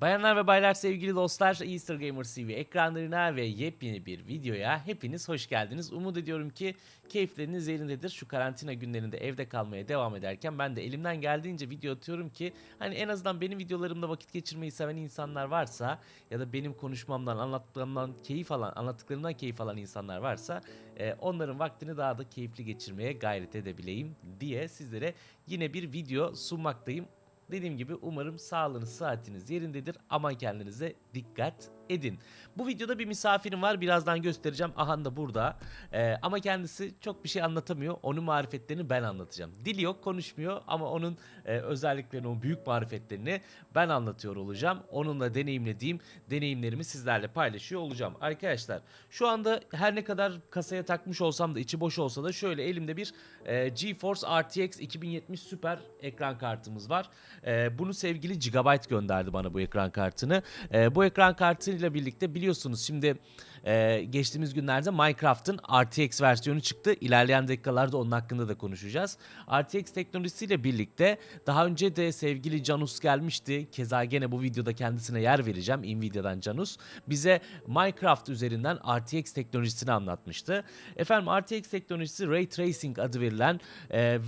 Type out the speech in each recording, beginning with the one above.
Bayanlar ve baylar sevgili dostlar Easter Gamer TV ekranlarına ve yepyeni bir videoya hepiniz hoş geldiniz. Umut ediyorum ki keyifleriniz yerindedir. Şu karantina günlerinde evde kalmaya devam ederken ben de elimden geldiğince video atıyorum ki hani en azından benim videolarımda vakit geçirmeyi seven insanlar varsa ya da benim konuşmamdan anlattığımdan keyif alan anlattıklarımdan keyif alan insanlar varsa e, onların vaktini daha da keyifli geçirmeye gayret edebileyim diye sizlere yine bir video sunmaktayım. Dediğim gibi umarım sağlığınız, saatiniz yerindedir. Aman kendinize dikkat edin. Bu videoda bir misafirim var. Birazdan göstereceğim. Ahan da burada. Ee, ama kendisi çok bir şey anlatamıyor. Onun marifetlerini ben anlatacağım. Dili yok, konuşmuyor ama onun e, özelliklerini, o büyük marifetlerini ben anlatıyor olacağım. Onunla deneyimlediğim deneyimlerimi sizlerle paylaşıyor olacağım. Arkadaşlar şu anda her ne kadar kasaya takmış olsam da içi boş olsa da şöyle elimde bir e, GeForce RTX 2070 Super ekran kartımız var. E, bunu sevgili Gigabyte gönderdi bana bu ekran kartını. E, bu ekran kartıyla birlikte biliyorsunuz şimdi e, geçtiğimiz günlerde Minecraft'ın RTX versiyonu çıktı. İlerleyen dakikalarda onun hakkında da konuşacağız. RTX teknolojisiyle birlikte daha önce de sevgili Canus gelmişti. Keza gene bu videoda kendisine yer vereceğim. Nvidia'dan Canus. Bize Minecraft üzerinden RTX teknolojisini anlatmıştı. Efendim RTX teknolojisi Ray Tracing adı verilen e,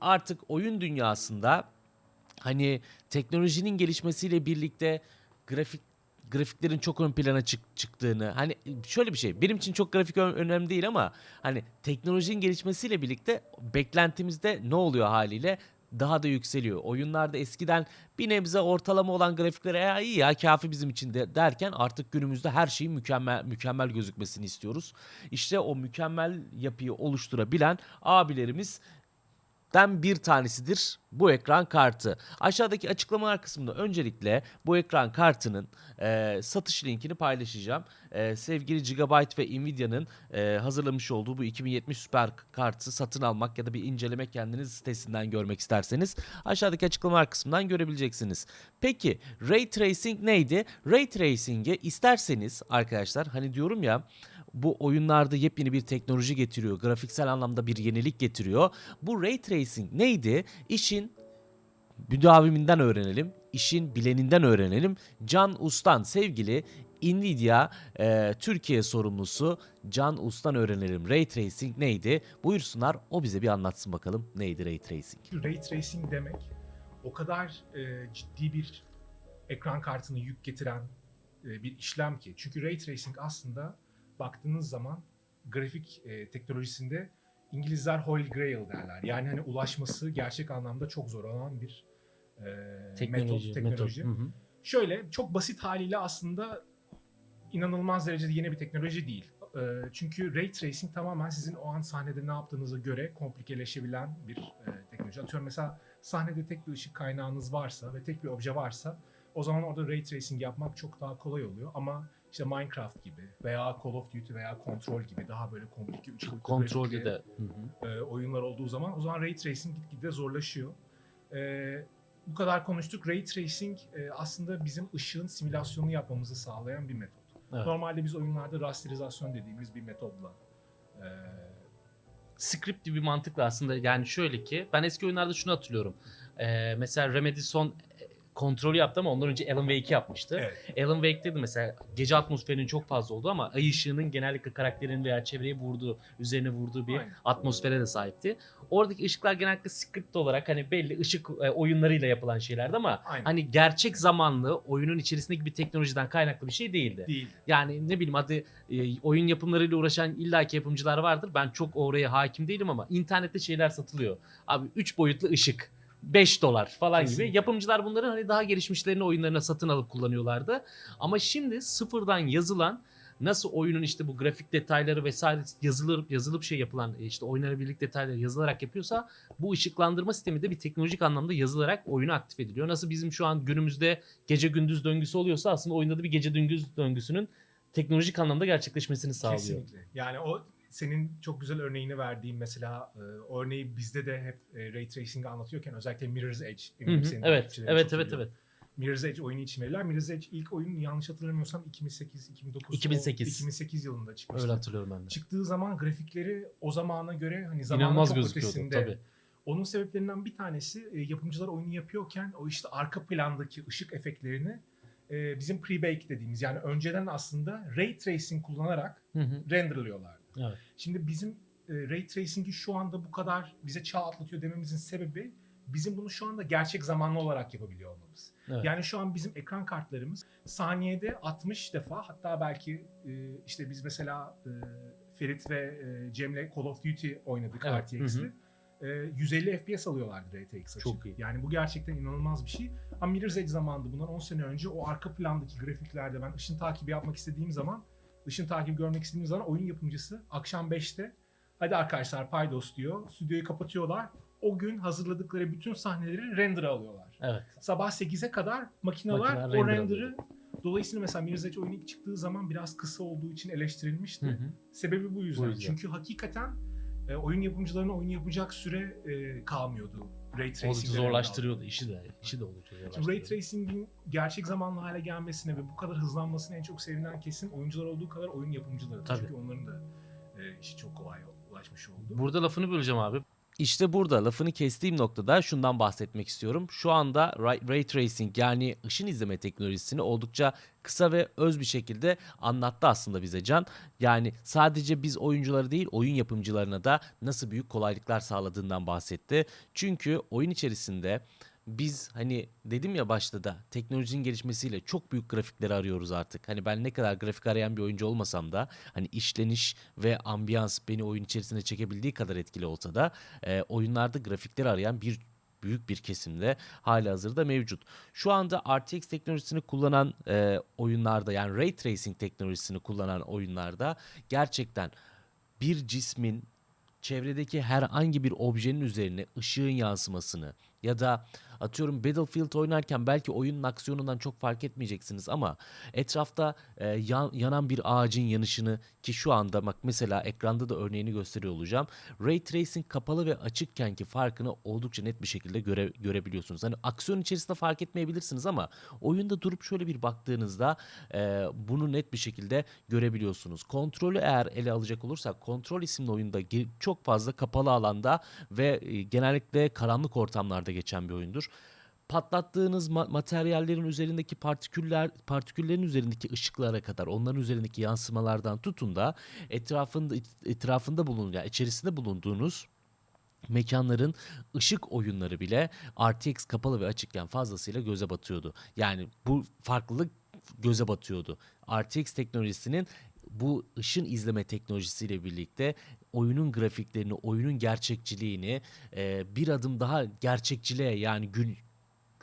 artık oyun dünyasında hani teknolojinin gelişmesiyle birlikte grafik grafiklerin çok ön plana çık- çıktığını hani şöyle bir şey benim için çok grafik önemli değil ama hani teknolojinin gelişmesiyle birlikte beklentimizde ne oluyor haliyle daha da yükseliyor. Oyunlarda eskiden bir nebze ortalama olan grafikler ya iyi ya kafi bizim için de derken artık günümüzde her şeyin mükemmel mükemmel gözükmesini istiyoruz. İşte o mükemmel yapıyı oluşturabilen abilerimiz den bir tanesidir bu ekran kartı. Aşağıdaki açıklamalar kısmında öncelikle bu ekran kartının e, satış linkini paylaşacağım. E, sevgili Gigabyte ve Nvidia'nın e, hazırlamış olduğu bu 2070 Super kartı satın almak ya da bir inceleme kendiniz sitesinden görmek isterseniz aşağıdaki açıklamalar kısmından görebileceksiniz. Peki Ray Tracing neydi? Ray Tracing'e isterseniz arkadaşlar hani diyorum ya bu oyunlarda yepyeni bir teknoloji getiriyor. Grafiksel anlamda bir yenilik getiriyor. Bu ray tracing neydi? İşin müdaviminden öğrenelim. işin bileninden öğrenelim. Can Ustan sevgili Nvidia e, Türkiye sorumlusu Can Ustan öğrenelim. Ray tracing neydi? Buyursunlar o bize bir anlatsın bakalım neydi ray tracing. Ray tracing demek o kadar e, ciddi bir ekran kartını yük getiren e, bir işlem ki. Çünkü ray tracing aslında baktığınız zaman grafik e, teknolojisinde İngilizler Holy Grail derler. Yani hani ulaşması gerçek anlamda çok zor olan bir e, metot, teknoloji. Hı hı. Şöyle çok basit haliyle aslında inanılmaz derecede yeni bir teknoloji değil. Ee, Çünkü ray tracing tamamen sizin o an sahnede ne yaptığınıza göre komplikeleşebilen bir e, teknoloji. Atıyorum mesela sahnede tek bir ışık kaynağınız varsa ve tek bir obje varsa o zaman orada ray tracing yapmak çok daha kolay oluyor. Ama işte Minecraft gibi veya Call of Duty veya Control gibi daha böyle komplike üç boyutlu grafikli, de. Hı hı. e, oyunlar olduğu zaman o zaman ray tracing gitgide zorlaşıyor. E, bu kadar konuştuk. Ray tracing e, aslında bizim ışığın simülasyonunu yapmamızı sağlayan bir metot. Evet. Normalde biz oyunlarda rasterizasyon dediğimiz bir metodla e, script gibi bir mantıkla aslında yani şöyle ki ben eski oyunlarda şunu hatırlıyorum. Ee, mesela Remedy son kontrolü yaptı ama ondan önce Alan Wake'i yapmıştı. evet, Alan Wake'de de mesela gece atmosferinin çok fazla olduğu ama ay ışığının genellikle karakterin veya çevreye vurduğu, üzerine vurduğu bir Aynen. atmosfere de sahipti. Oradaki ışıklar genellikle script olarak hani belli ışık e, oyunlarıyla yapılan şeylerdi ama aynen. hani gerçek zamanlı oyunun içerisindeki bir teknolojiden kaynaklı bir şey değildi. değil. Yani ne bileyim adı e, oyun yapımlarıyla uğraşan illaki yapımcılar vardır. Ben çok oraya hakim değilim ama internette şeyler satılıyor. Abi 3 boyutlu ışık 5 dolar falan Kesinlikle. gibi. Yapımcılar bunların hani daha gelişmişlerini oyunlarına satın alıp kullanıyorlardı. Ama şimdi sıfırdan yazılan nasıl oyunun işte bu grafik detayları vesaire yazılır yazılıp şey yapılan e, işte oynanabilirlik detayları yazılarak yapıyorsa bu ışıklandırma sistemi de bir teknolojik anlamda yazılarak oyunu aktif ediliyor. Nasıl bizim şu an günümüzde gece gündüz döngüsü oluyorsa aslında oyunda da bir gece gündüz döngüsünün teknolojik anlamda gerçekleşmesini sağlıyor. Kesinlikle. Yani o senin çok güzel örneğini verdiğin mesela e, örneği bizde de hep e, Ray Tracing'i anlatıyorken özellikle Mirror's Edge. Eminim senin Evet, evet, evet, evet. Mirror's Edge oyunu için verirler. Mirror's Edge ilk oyun yanlış hatırlamıyorsam 2008, 2009, 2008. 2008 yılında çıkmıştı. Öyle hatırlıyorum ben de. Çıktığı zaman grafikleri o zamana göre hani zamanın İnanılmaz çok gözüküyordu ötesinde. tabii. Onun sebeplerinden bir tanesi e, yapımcılar oyunu yapıyorken o işte arka plandaki ışık efektlerini e, bizim pre-bake dediğimiz yani önceden aslında ray tracing kullanarak Hı hı. renderlıyorlardı. Evet. Şimdi bizim e, ray tracing'i şu anda bu kadar bize çağ atlatıyor dememizin sebebi bizim bunu şu anda gerçek zamanlı olarak yapabiliyor olmamız. Evet. Yani şu an bizim ekran kartlarımız saniyede 60 defa hatta belki e, işte biz mesela e, Ferit ve e, Cem'le Call of Duty oynadık Evet, E, 150 FPS alıyorlardı RTX açık. Çok iyi. Yani bu gerçekten inanılmaz bir şey. Ama Mirror's Edge zamanında bundan 10 sene önce o arka plandaki grafiklerde ben ışın takibi yapmak istediğim zaman ışın takibi görmek istediğim zaman oyun yapımcısı akşam 5'te hadi arkadaşlar paydos diyor. Stüdyoyu kapatıyorlar. O gün hazırladıkları bütün sahneleri render'a alıyorlar. Evet. Sabah 8'e kadar makineler Makineler o render render'ı dolayısıyla mesela Mirror's Edge oyunu ilk çıktığı zaman biraz kısa olduğu için eleştirilmişti. Hı hı. Sebebi bu yüzden. Bu yüzden. Çünkü hakikaten e, oyun yapımcılarına oyun yapacak süre e, kalmıyordu. Ray Tracing'de zorlaştırıyordu işi de. işi de oldukça zorlaştırıyordu. Ray Tracing'in gerçek zamanlı hale gelmesine ve bu kadar hızlanmasına en çok sevinen kesin oyuncular olduğu kadar oyun yapımcıları. Tabii. Çünkü onların da e, işi çok kolay ulaşmış oldu. Burada lafını böleceğim abi. İşte burada lafını kestiğim noktada şundan bahsetmek istiyorum. Şu anda Ray, Tracing yani ışın izleme teknolojisini oldukça kısa ve öz bir şekilde anlattı aslında bize Can. Yani sadece biz oyuncuları değil oyun yapımcılarına da nasıl büyük kolaylıklar sağladığından bahsetti. Çünkü oyun içerisinde biz hani dedim ya başta da teknolojinin gelişmesiyle çok büyük grafikleri arıyoruz artık. Hani ben ne kadar grafik arayan bir oyuncu olmasam da hani işleniş ve ambiyans beni oyun içerisine çekebildiği kadar etkili olsa da e, oyunlarda grafikleri arayan bir büyük bir kesimde hala hazırda mevcut. Şu anda RTX teknolojisini kullanan e, oyunlarda yani Ray Tracing teknolojisini kullanan oyunlarda gerçekten bir cismin çevredeki herhangi bir objenin üzerine ışığın yansımasını ya da atıyorum Battlefield oynarken belki oyunun aksiyonundan çok fark etmeyeceksiniz ama etrafta e, yan- yanan bir ağacın yanışını ki şu anda bak mesela ekranda da örneğini gösteriyor olacağım. Ray Tracing kapalı ve açıkken ki farkını oldukça net bir şekilde göre, görebiliyorsunuz. Hani aksiyon içerisinde fark etmeyebilirsiniz ama oyunda durup şöyle bir baktığınızda e, bunu net bir şekilde görebiliyorsunuz. Kontrolü eğer ele alacak olursak Kontrol isimli oyunda çok fazla kapalı alanda ve e, genellikle karanlık ortamlarda geçen bir oyundur patlattığınız ma- materyallerin üzerindeki partiküller partiküllerin üzerindeki ışıklara kadar onların üzerindeki yansımalardan tutun da etrafında etrafında bulun yani içerisinde bulunduğunuz mekanların ışık oyunları bile RTX kapalı ve açıkken fazlasıyla göze batıyordu. Yani bu farklılık göze batıyordu. RTX teknolojisinin bu ışın izleme teknolojisiyle birlikte oyunun grafiklerini, oyunun gerçekçiliğini e, bir adım daha gerçekçiliğe yani gün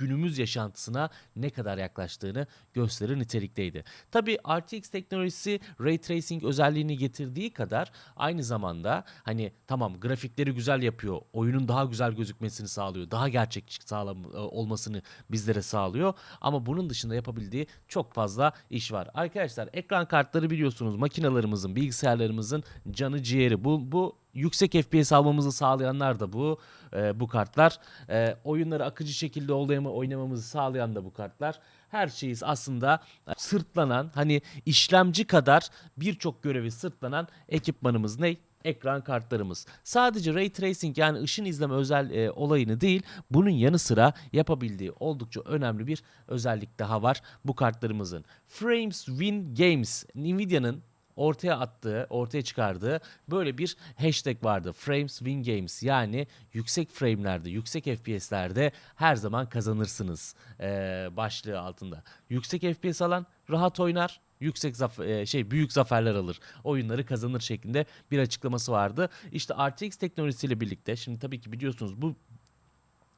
günümüz yaşantısına ne kadar yaklaştığını gösterir nitelikteydi. Tabii RTX teknolojisi Ray Tracing özelliğini getirdiği kadar aynı zamanda hani tamam grafikleri güzel yapıyor, oyunun daha güzel gözükmesini sağlıyor, daha gerçekçi sağlam e, olmasını bizlere sağlıyor ama bunun dışında yapabildiği çok fazla iş var. Arkadaşlar ekran kartları biliyorsunuz makinalarımızın, bilgisayarlarımızın canı ciğeri. Bu bu yüksek FPS almamızı sağlayanlar da bu e, bu kartlar. E, oyunları akıcı şekilde oynama, oynamamızı sağlayan da bu kartlar. Her şeyiz aslında sırtlanan hani işlemci kadar birçok görevi sırtlanan ekipmanımız ne? Ekran kartlarımız. Sadece Ray Tracing yani ışın izleme özel e, olayını değil bunun yanı sıra yapabildiği oldukça önemli bir özellik daha var bu kartlarımızın. Frames Win Games Nvidia'nın ortaya attığı, ortaya çıkardığı böyle bir hashtag vardı. Frames Win Games yani yüksek frame'lerde, yüksek FPS'lerde her zaman kazanırsınız eee, başlığı altında. Yüksek FPS alan rahat oynar, yüksek zaf- eee, şey büyük zaferler alır. Oyunları kazanır şeklinde bir açıklaması vardı. İşte RTX teknolojisiyle birlikte şimdi tabii ki biliyorsunuz bu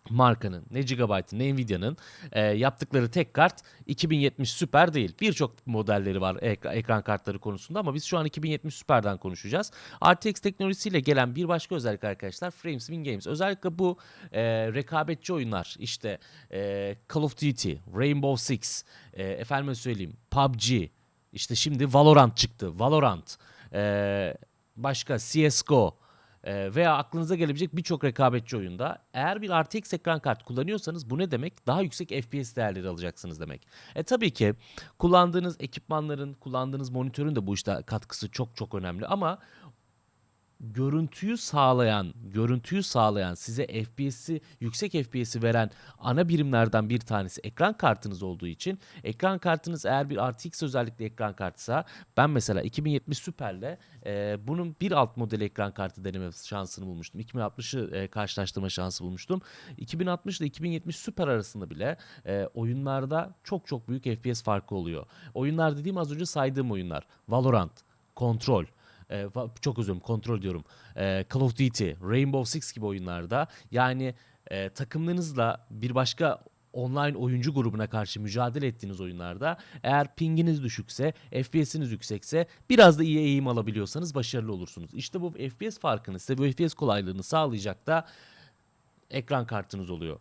markanın ne Gigabyte'ın ne Nvidia'nın e, yaptıkları tek kart 2070 Super değil. Birçok modelleri var ek- ekran kartları konusunda ama biz şu an 2070 Super'dan konuşacağız. RTX teknolojisiyle gelen bir başka özellik arkadaşlar Frames Win Games. Özellikle bu e, rekabetçi oyunlar işte e, Call of Duty, Rainbow Six, e, efendime söyleyeyim PUBG, işte şimdi Valorant çıktı. Valorant, e, başka CSGO, ee, veya aklınıza gelebilecek birçok rekabetçi oyunda eğer bir RTX ekran kart kullanıyorsanız bu ne demek? Daha yüksek FPS değerleri alacaksınız demek. E tabii ki kullandığınız ekipmanların, kullandığınız monitörün de bu işte katkısı çok çok önemli ama görüntüyü sağlayan, görüntüyü sağlayan size FPS'i, yüksek FPS'i veren ana birimlerden bir tanesi ekran kartınız olduğu için ekran kartınız eğer bir RTX özellikle ekran kartsa ben mesela 2070 Super'le e, bunun bir alt model ekran kartı deneme şansını bulmuştum. 2060'ı e, karşılaştırma şansı bulmuştum. 2060 ile 2070 Super arasında bile e, oyunlarda çok çok büyük FPS farkı oluyor. Oyunlar dediğim az önce saydığım oyunlar. Valorant, Control, e, va- çok özür kontrol diyorum. E, Call of Duty, Rainbow Six gibi oyunlarda yani e, takımlarınızla bir başka online oyuncu grubuna karşı mücadele ettiğiniz oyunlarda eğer pinginiz düşükse, FPS'iniz yüksekse biraz da iyi eğim alabiliyorsanız başarılı olursunuz. İşte bu FPS farkını size bu FPS kolaylığını sağlayacak da ekran kartınız oluyor.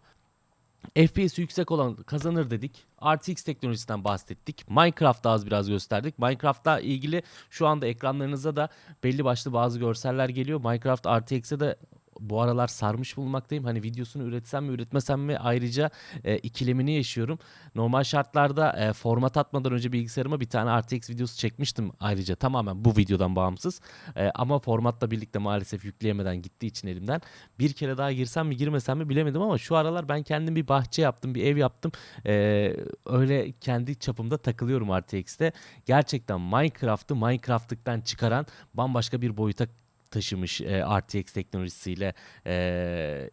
FPS yüksek olan kazanır dedik. RTX teknolojisinden bahsettik. Minecraft'ta az biraz gösterdik. Minecraft'ta ilgili şu anda ekranlarınıza da belli başlı bazı görseller geliyor. Minecraft RTX'e de bu aralar sarmış bulunmaktayım. Hani videosunu üretsem mi üretmesem mi ayrıca e, ikilemini yaşıyorum. Normal şartlarda e, format atmadan önce bilgisayarıma bir tane RTX videosu çekmiştim ayrıca tamamen bu videodan bağımsız. E, ama formatla birlikte maalesef yükleyemeden gittiği için elimden bir kere daha girsem mi girmesem mi bilemedim ama şu aralar ben kendim bir bahçe yaptım, bir ev yaptım. Ee, öyle kendi çapımda takılıyorum RTX'te. Gerçekten Minecraft'ı Minecraft'lıktan çıkaran bambaşka bir boyuta taşımış e, RTX teknolojisiyle e,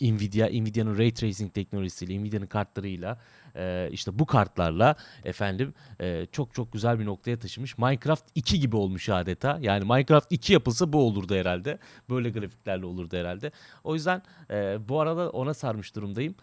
Nvidia, Nvidia'nın Ray Tracing teknolojisiyle, Nvidia'nın kartlarıyla e, işte bu kartlarla efendim e, çok çok güzel bir noktaya taşımış. Minecraft 2 gibi olmuş adeta. Yani Minecraft 2 yapılsa bu olurdu herhalde. Böyle grafiklerle olurdu herhalde. O yüzden e, bu arada ona sarmış durumdayım.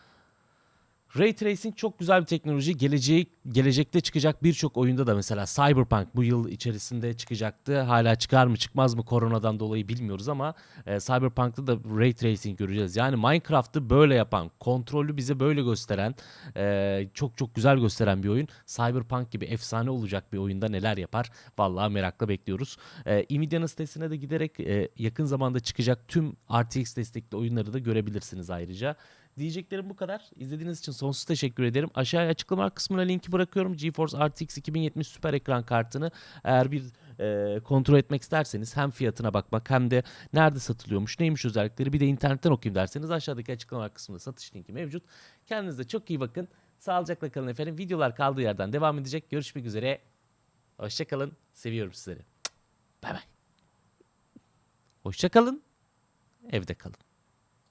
Ray Tracing çok güzel bir teknoloji. Geleceği, gelecekte çıkacak birçok oyunda da mesela Cyberpunk bu yıl içerisinde çıkacaktı. Hala çıkar mı çıkmaz mı koronadan dolayı bilmiyoruz ama e, Cyberpunk'ta da Ray Tracing göreceğiz. Yani Minecraft'ı böyle yapan, kontrolü bize böyle gösteren, e, çok çok güzel gösteren bir oyun. Cyberpunk gibi efsane olacak bir oyunda neler yapar? Vallahi merakla bekliyoruz. E, Nvidia'nın sitesine de giderek e, yakın zamanda çıkacak tüm RTX destekli oyunları da görebilirsiniz ayrıca. Diyeceklerim bu kadar. İzlediğiniz için sonsuz teşekkür ederim. Aşağıya açıklama kısmına linki bırakıyorum. GeForce RTX 2070 süper ekran kartını eğer bir e, kontrol etmek isterseniz hem fiyatına bakmak hem de nerede satılıyormuş, neymiş özellikleri bir de internetten okuyayım derseniz aşağıdaki açıklama kısmında satış linki mevcut. Kendinize çok iyi bakın. Sağlıcakla kalın efendim. Videolar kaldığı yerden devam edecek. Görüşmek üzere. Hoşçakalın. Seviyorum sizleri. Bay bay. Hoşçakalın. Evde kalın.